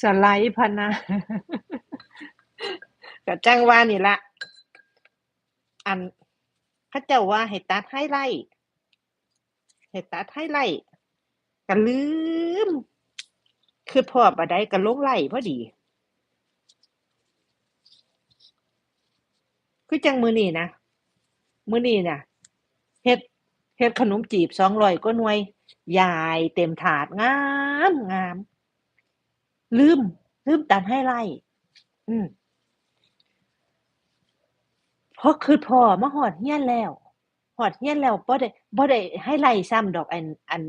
สไลด์พนะก็จังว่านี่ละอันเขาเจ้าว่าให้ตัดไฮไลต์ให้ตัดไฮไลต์ก็ลืมคิดพ้อบัดใดก็ลงไลต์พอดี คือจังมือนี้นะมือนี้น่ะเฮ็ดเฮ็ดขนมจีบ200กว่าหน่วย ยายเต็มถาดงามงาม ลืม ลืมตัดไฮไลต์อืมพอคิดพ้อมาฮอดเรือนแล้วฮอดเรือนแล้วบ่ได้บ่ได้ไฮไลต์ซ้ำดอกอันอัน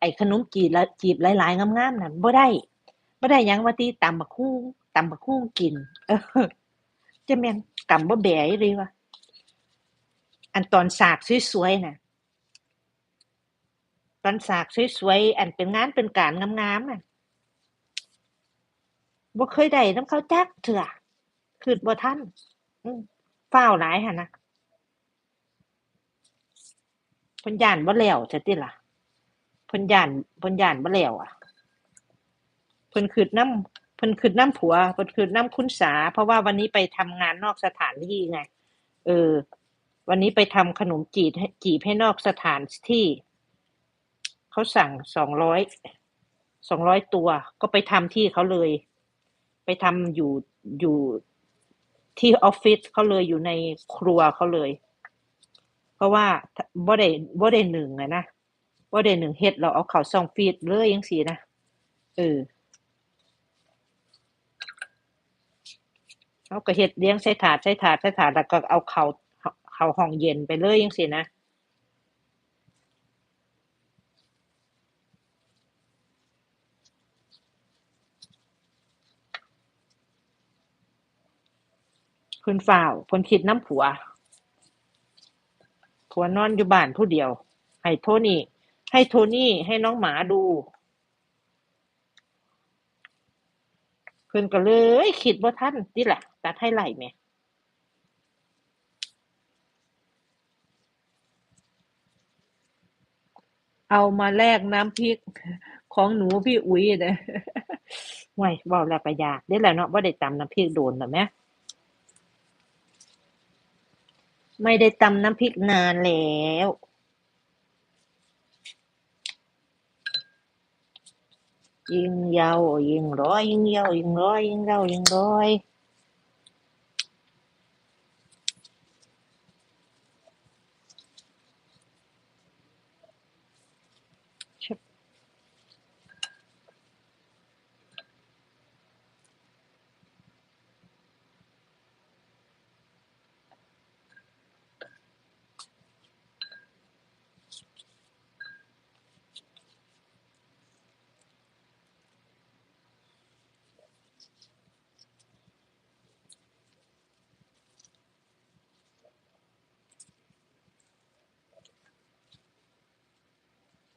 ไอ้ขนมจีละจีบหลายๆงามๆนั่นบ่ได้บ่ได้ยังว่าติตำบักหุ่ตำบักหุ่กิน เออจังแม่นกำบ่แบ๋อีหลีวะอันตอนฉากสวยๆน่ะ ตอนฉากสวยๆอันเป็นงานเป็นการงามๆน่ะ บ่เคยได้น้ำเขาจักเทื่อคิดบ่ทันอืมฟ้าวหลายหั้นนะพิ่นยานบ่แล้วซั้นติล่ะพิ่นยานพิ่นยานบ่แล้วอะเพิ่นคิดนำเพิ่นคิดนำผัวเพิ่นคิดนำคุณสา เพราะว่าวันนี้ไปทำงานนอกสถานที่ไง เออ วันนี้ไปทำขนมจีบให้จีบให้นอกสถานที่เขาสั่ง200 200ตัว ก็ไปทำที่เขาเลย ไปทำอยู่อยู่ที่ออฟฟิศเขาเลยอยู่ในครัวเขาเลย เพราะว่าบ่ได้บ่ได้นึ่งอะนะบ่ได้นึ่งเฮ็ดแล้วเอาเขาช่องฟรีซเลยจั่งซี้นะเออเขาก็เฮ็ดเรียงใส่ถาดใส่ถาดใส่ถาดแล้วก็เอาเขาเขาห้องเย็นไปเลยจั่งซี้นะ เพิ่นฟ้าวเพิ่นคิดนำผัว ผัวนอนอยู่บ้านผู้เดียว ให้โทนี่ ให้โทนี่ ให้น้องหมาดู เพิ่นก็เลยคิดบ่ทันติล่ะตัดไฮไลต์แหมเอามาแลกน้ำพริกของหนูพี่อุ๋ยเด้อโอ้ยเว้าแล้วก็อยากเดะล่ะเนาะบ่ได้ตำน้ำพริกโดนแล้วแหม ไม่ได้ตำน้ำพริกนานแล้วยิ่งยาวยิ่งร้อยยิ่งยาวยิ่งร้อยยิ่งยาวยิ่งร้อย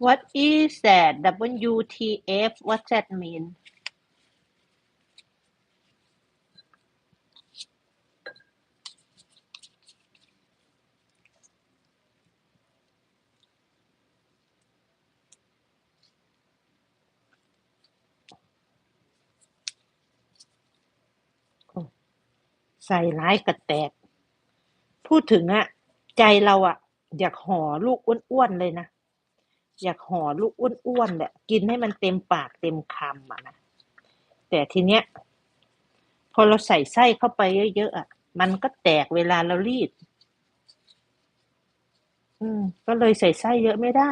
What is that WTF What's that mean ใส่หลายก็แตก พูดถึงอะใจเราอะอยากห่อลูกอ้วนๆเลยนะ อยากห่อลูกอ้วนๆเลยกินให้มันเต็มปากเต็มคำอะนะแต่ทีเนี้ย พอเราใส่ไส้เข้าไปเยอะๆอะมันก็แตกเวลาเรารีด อืม ก็เลยใส่ไส้เยอะไม่ได้